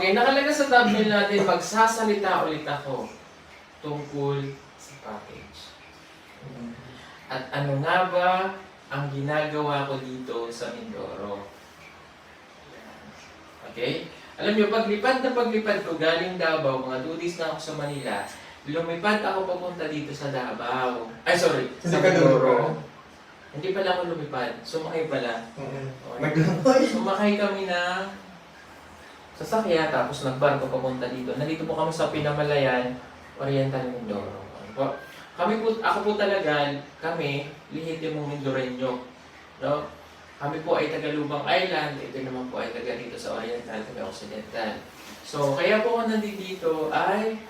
Okay, nakalagay sa thumbnail natin, magsasalita ulit ako tungkol sa package. At ano nga ba ang ginagawa ko dito sa Mindoro? Okay? Alam nyo, paglipad na paglipad ko galing Davao, mga 2 days na ako sa Manila, lumipad ako papunta dito sa Davao. Ay, sorry, sa ka Mindoro. Hindi pala ako lumipad. Sumakay pala. Naglamoy. Sumakay kami ng sasakyan, tapos nagbarko papunta dito. Nandito po kami sa Pinamalayan, Oriental Mindoro. Kami po, ako po talaga, kami, lihitimong Mindoreño. No? Kami po ay taga Lubang Island, ito naman po ay taga dito sa Oriental, taga Occidental. So, kaya po ako nandito ay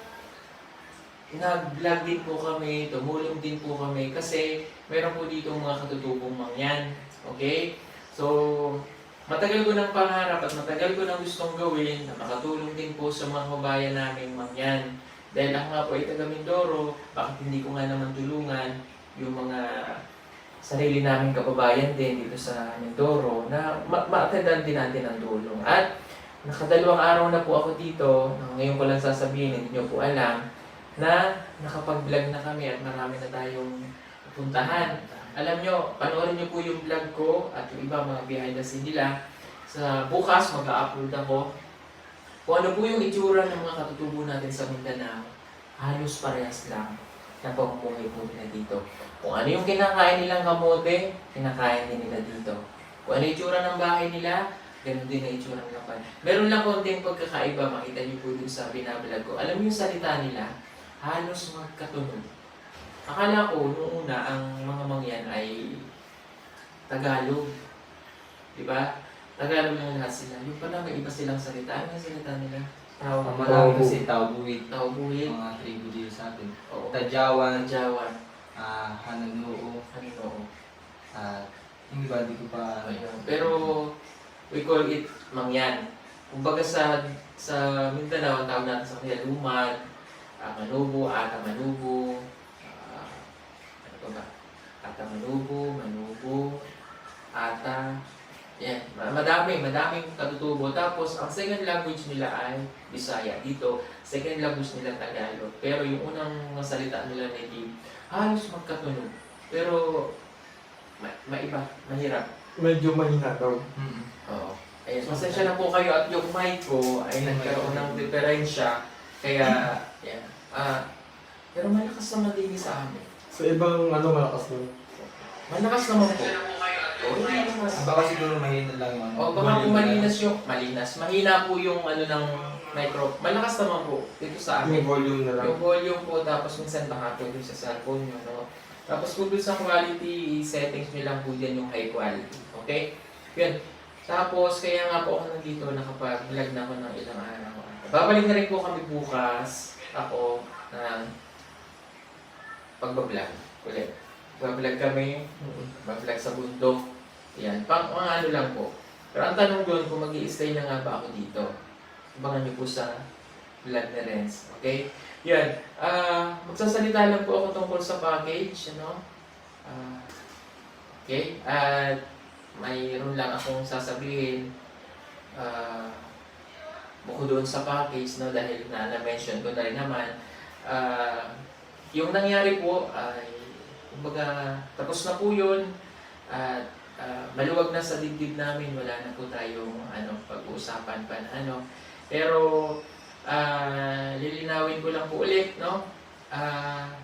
nag-vlog din po kami, tumulong din po kami kasi meron po dito mga katutubong mangyan. Okay? So, matagal ko ng pangarap at matagal ko ng gustong gawin na makatulong din po sa mga kabayan naming mangyan. Dahil ako nga po ay taga Mindoro, bakit hindi ko nga naman tulungan yung mga sarili naming kababayan din dito sa Mindoro na ma- ma-attendan din natin ang tulong. At nakadalawang araw na po ako dito, ngayon ko lang sasabihin, hindi nyo po alam, na nakapag-vlog na kami at marami na tayong puntahan. Alam nyo, panoorin nyo po yung vlog ko at yung iba mga behind the scene nila. Sa bukas, mag-upload ako. Kung ano po yung itsura ng mga katutubo natin sa Mindanao, halos parehas lang na pamumuhay po nila dito. Kung ano yung kinakain nilang kamote, kinakain din nila dito. Kung ano yung itsura ng bahay nila, ganun din ang itsura ng lapan. Meron lang konting pagkakaiba, makita niyo po dun sa binablog ko. Alam niyo yung salita nila, halos magkatunog. Akala ko, noong una, ang mga mangyan ay Tagalog. Di ba? Tagalog lang lahat sila. Yung pala may iba silang salita. Ano yung salita nila? Tao, Ang marami kasi tao buwit, tao buhit, mga tribo dito sa atin. oo, Tadyawan, Jawan, ah, Hananoo, ano oo. at yung iba di ko pa... Ayun. Pero, we call it mangyan. Kumbaga sa sa Mindanao, ang tawag natin sa kanila lumad, uh, manubo, ata manubo, ah, pa ba? Ata manubo, manubo, ata, yan. Ma- Madami, madaming katutubo. Tapos, ang second language nila ay Bisaya. Dito, second language nila Tagalog. Pero yung unang salita nila native, halos magkatunog. Pero, ma- maiba, mahirap. Medyo mahina daw. Mm. Oo. Ayun, pasensya na po kayo at yung mic ko ay nagkaroon ng diferensya. Kaya, yan. Ah, pero malakas naman din sa amin. Sa ibang ano malakas na. Malakas naman po. Oo, hindi naman. Baka siguro mahina lang yung ano. O, baka kung malinas yung, malinas, mahina po yung ano ng micro. Malakas naman po dito sa amin. Yung volume na lang. Yung volume po, tapos minsan baka po dun sa cellphone nyo, no? Tapos kung dun sa quality settings nyo lang po dyan yung high quality. Okay? Yun. Tapos, kaya nga po ako nandito, nakapag-vlog na ako ng ilang araw. Babalik na rin po kami bukas, ako, ng pagbablog ulit. Bablog kami, bablog sa bundok. Yan, pang mga ano lang po. Pero ang tanong doon, kung mag stay na nga ba ako dito? Abangan niyo po sa vlog na Renz. Okay? Yan. Ah, magsasalita lang po ako tungkol sa package, ano? Ah, okay? At mayroon lang akong sasabihin ah bukod doon sa package, no, dahil na na-mention ko na rin naman, ah, yung nangyari po ay, kumbaga, tapos na po yun, at ah, maluwag na sa dibdib namin, wala na po tayong ano, pag-uusapan pa na ano. Pero, ah, lilinawin ko lang po ulit, no? Ah,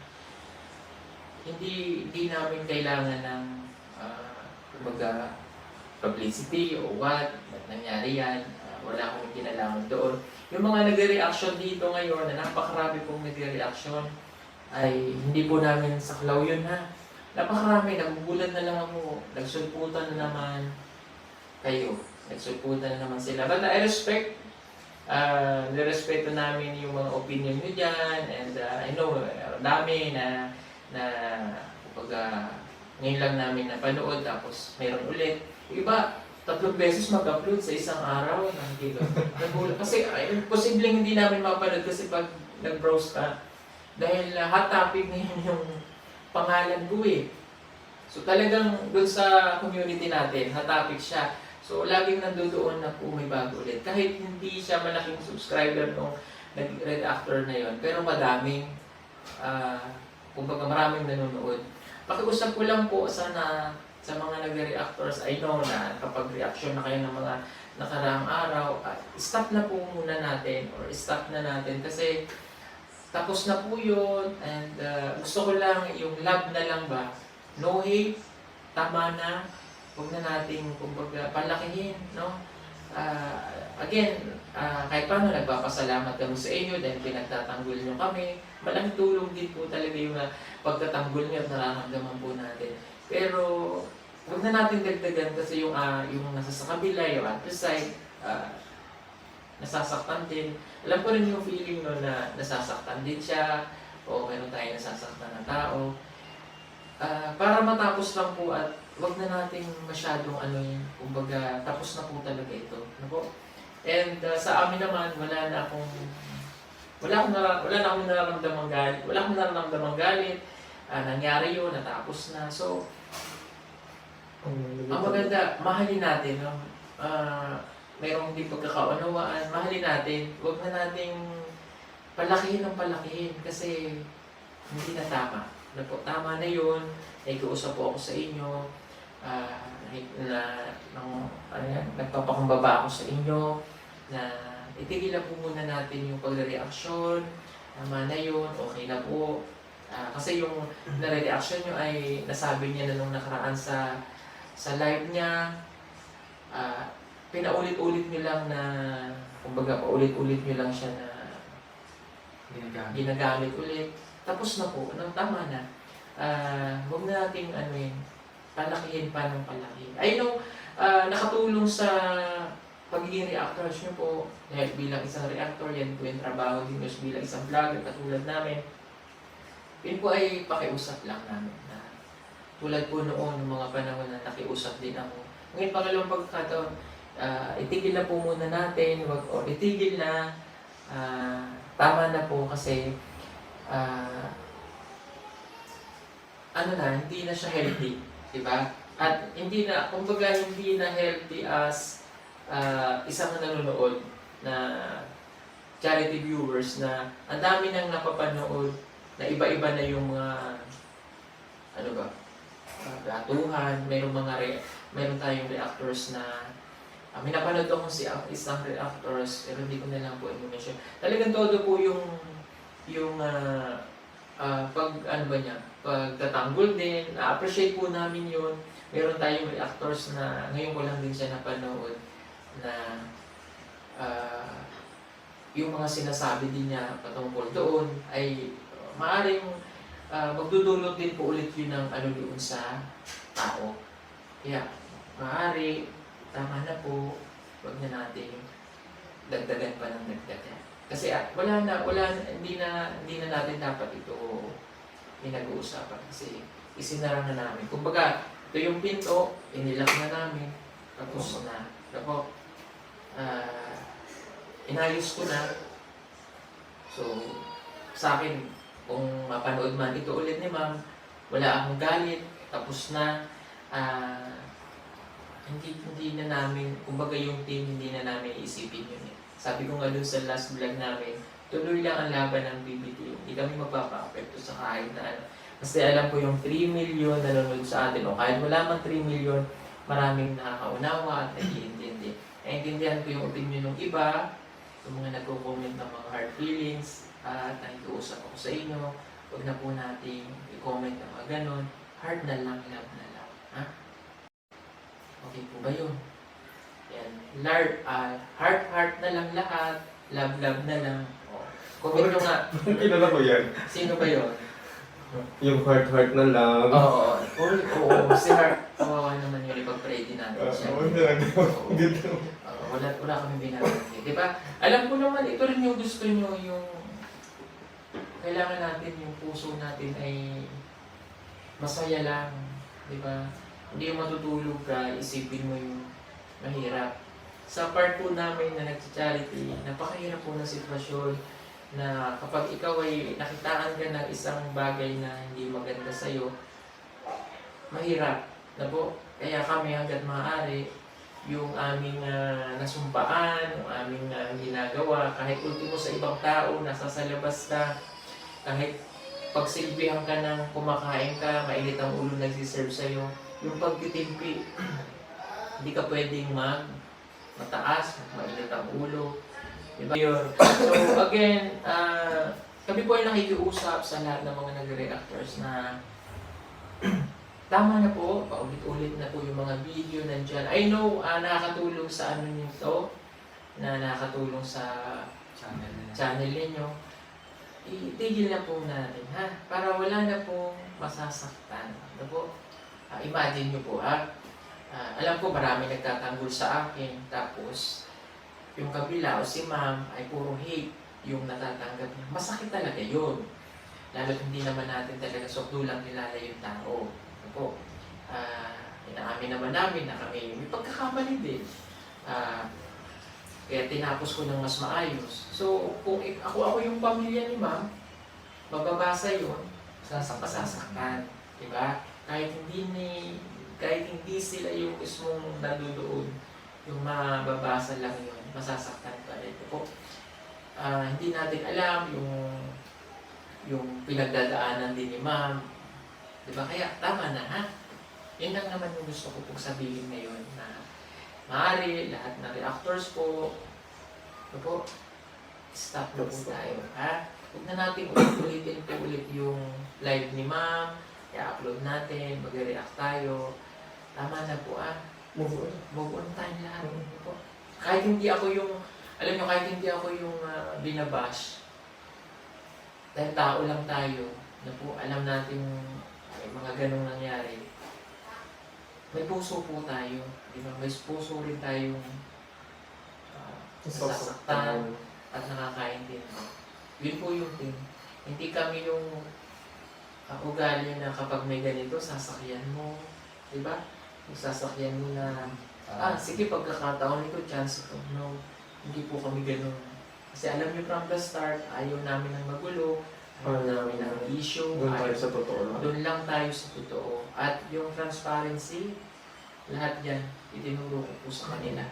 hindi hindi namin kailangan ng ah, kumbaga publicity o what, ba't nangyari yan, Ah, wala akong kinalaman doon. Yung mga nagre-reaction dito ngayon, na napakarami pong nagre-reaction, ay hindi po namin saklaw yun ha. Napakarami, nagugulat na lang ako, nagsulputan na naman kayo, nagsulputan na naman sila. But I respect uh, nirespeto namin yung mga opinion nyo dyan and uh, I know uh, dami na na kumbaga ngayon lang namin napanood tapos meron ulit. Iba, tatlong beses mag-upload sa isang araw ng kilo. Kasi ay, posibleng hindi namin mapanood kasi pag nag-browse ka, dahil uh, hot topic ngayon yung pangalan ko eh. So talagang doon sa community natin, hot topic siya. So, laging nandoon na po may bago ulit. Kahit hindi siya malaking subscriber nung nag-red actor na yon pero madaming, ah, kumbaga maraming nanonood. Pakiusap ko lang po sana sa mga nagre-reactors, I know na kapag reaction na kayo ng mga nakaraang araw, ah, stop na po muna natin or stop na natin kasi tapos na po yun and ah, gusto ko lang yung love na lang ba, no hate, tama na, huwag na nating kumbaga palakihin, no? Ah, again, ah, kahit paano nagpapasalamat kami sa inyo dahil pinagtatanggol nyo kami. Malaking tulong din po talaga yung ah, pagtatanggol nyo at nararamdaman po natin. Pero huwag na natin dagdagan kasi yung, ah, yung nasa sa kabila, yung other side, ah, nasasaktan din. Alam ko rin yung feeling no na nasasaktan din siya o meron tayong nasasaktan na tao. Ah, para matapos lang po at wag na nating masyadong ano yun, kumbaga tapos na po talaga ito. Ano po? And ah, sa amin naman, wala na akong wala akong nara, wala na akong nararamdamang galit. Wala akong nararamdamang galit. Ah, nangyari yun, natapos na. So, ang maganda, mahalin natin, no? Ah, mayroong hindi pagkakaunawaan, mahalin natin. Huwag na nating palakihin ng palakihin kasi hindi na tama. Na po, tama na yun. Nakikiusap po ako sa inyo. Ah, na, ng, ano yan, nagpapakumbaba ako sa inyo na itigil na po muna natin yung pagre-reaksyon. Tama na yun, okay na po. Ah, kasi yung nare-reaction nyo ay nasabi niya na nung nakaraan sa sa live niya, ah, pinaulit-ulit nyo lang na, kumbaga paulit-ulit nyo lang siya na Ginagamit. ginagamit ulit. Tapos na po, ano, tama na. Ah, huwag na nating ano yun, palakihin pa ng palakihin. I know, ah, nakatulong sa pagiging reactors nyo po, dahil bilang isang reactor, yan po yung trabaho din nyo bilang isang vlogger katulad namin. Yun po ay pakiusap lang namin na tulad po noon, mga panahon na nakiusap din ako. Ngayon, pangalawang pagkakataon, ah, itigil na po muna natin, wag, o itigil na, ah, tama na po kasi ah, ano na, hindi na siya healthy, di ba? At hindi na, kumbaga hindi na healthy as ah, isang nanonood na charity viewers na ang dami nang napapanood na iba-iba na yung mga ano ba, uh, gatuhan, mayroong mga re, mayroon tayong reactors na uh, may napanood ako si uh, isang reactors pero hindi ko na lang po i-mention. Talagang todo po yung yung ah, ah, pag ano ba niya, pagtatanggol din, na-appreciate po namin yun. Meron tayong reactors na ngayon ko lang din siya napanood na ah, yung mga sinasabi din niya patungkol doon ay maaring ah, magdudulot din po ulit yun ng ano doon sa tao. Kaya, maaari, tama na po, huwag na natin dagdagan pa ng dagdagan. Kasi ah, wala na, wala na, hindi na, hindi na natin dapat ito pinag-uusapan kasi isinara na namin. Kumbaga, ito yung pinto, inilak na namin, tapos na. Tapos, ah, inayos ko na. So, sa akin, kung mapanood man ito ulit ni ma'am, wala akong galit, tapos na, ah, hindi hindi na namin, kumbaga yung team, hindi na namin isipin yun eh. Sabi ko nga dun sa last vlog namin, tuloy lang ang laban ng BBT. Hindi kami magpapa-apekto sa kahit na ano. Kasi alam ko yung 3 million nanonood sa atin, o kahit wala man 3 million, maraming nakakaunawa at nag-iintindi. Naintindihan ko yung opinion ng iba, yung mga nagko-comment ng mga hard feelings, at nakikiusap ako sa inyo, huwag na po nating i-comment ng mga ganon. Hard na lang, love na lang. Ha? Okay po ba yun? Yan. Lard, ah, heart, heart na lang lahat. Love, love na lang. Oh. Comment nyo nga, Kilala ko yan. sino ba yun? Yung heart-heart na lang. Oo, oo, oo, si Heart. Kawawa naman yun, ipag-pray din natin siya. Oo. Ganda. Oo, wala, wala kami binabanggit. Di ba? Alam ko naman, ito rin yung gusto nyo, yung kailangan natin, yung puso natin ay masaya lang. Di ba? Hindi yung matutulog ka, isipin mo yung mahirap. Sa part po namin na nag-charity, napakahirap po na sitwasyon na kapag ikaw ay nakitaan ka ng isang bagay na hindi maganda sa'yo, mahirap na po. Kaya kami hanggat maaari, yung aming ah, nasumpaan, yung aming ah, ginagawa, kahit ultimo sa ibang tao, nasa sa labas ka, kahit pagsilbihan ka ng kumakain ka, mainit ang ulo nagsiserve sa'yo, yung pagtitimpi, hindi ka pwedeng mag mataas, mainit ang ulo. Diba? So again, ah, kami po ay nakikiusap sa lahat ng mga nagre-reactors na tama na po, paulit-ulit na po yung mga video nandyan. I know, ah, nakakatulong sa ano nito, na nakakatulong sa Channel channel ninyo. Itigil na po natin, ha? Para wala na pong masasaktan. Ano po? Ah, imagine nyo po, ha? Ah, alam ko marami nagtatanggol sa akin, tapos yung kabila o si ma'am ay puro hate yung natatanggap niya. Masakit talaga yun. Lalo hindi naman natin talaga sukdulang kilala yung tao. Ano po? Ah, inaamin naman namin na kami may pagkakamali din. Ah, kaya tinapos ko ng mas maayos. So, kung ako ako yung pamilya ni ma'am, mababasa yun, Sasaktan. masasaktan. Diba? Kahit hindi ni kahit hindi sila yung mismong nandoon, yung mababasa lang yun, masasaktan pa rin. Po. Ah, hindi natin alam yung yung pinagdadaanan din ni ma'am. Diba? Kaya tama na ha. Yun lang naman yung gusto ko pong sabihin ngayon na maaari lahat ng reactors po, ano po, stop na po tayo. Ha? Huwag na natin ulit-ulitin po ulit yung live ni ma'am, i-upload natin, mag-react tayo. Tama na po ah. Move on. Move on tayo lahat. Po? Kahit hindi ako yung, alam nyo, kahit hindi ako yung ah, binabash, dahil tao lang tayo, na po, alam natin may mga ganong nangyari. May puso po tayo. Di ba? May puso rin tayong ah, nasasaktan at nakakaintindi. Yun po yung thing. Hindi kami yung uh, ugali na kapag may ganito, sasakyan mo. Di ba? Yung sasakyan mo na Ah, sige, pagkakataon nito, chance ito. No, hindi po kami ganun. Kasi alam niyo from the start, ayaw namin ng magulo, ayaw Ayaw namin ng issue, Doon tayo sa totoo lang. doon lang tayo sa totoo. At yung transparency, lahat yan, itinuro ko po sa kanila.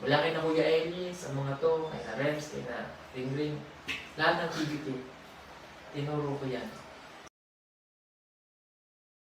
Wala kay na Kuya Eli, sa mga to, kay na Rems, kay na Ring Ring, lahat ng PBT, tinuro ko yan.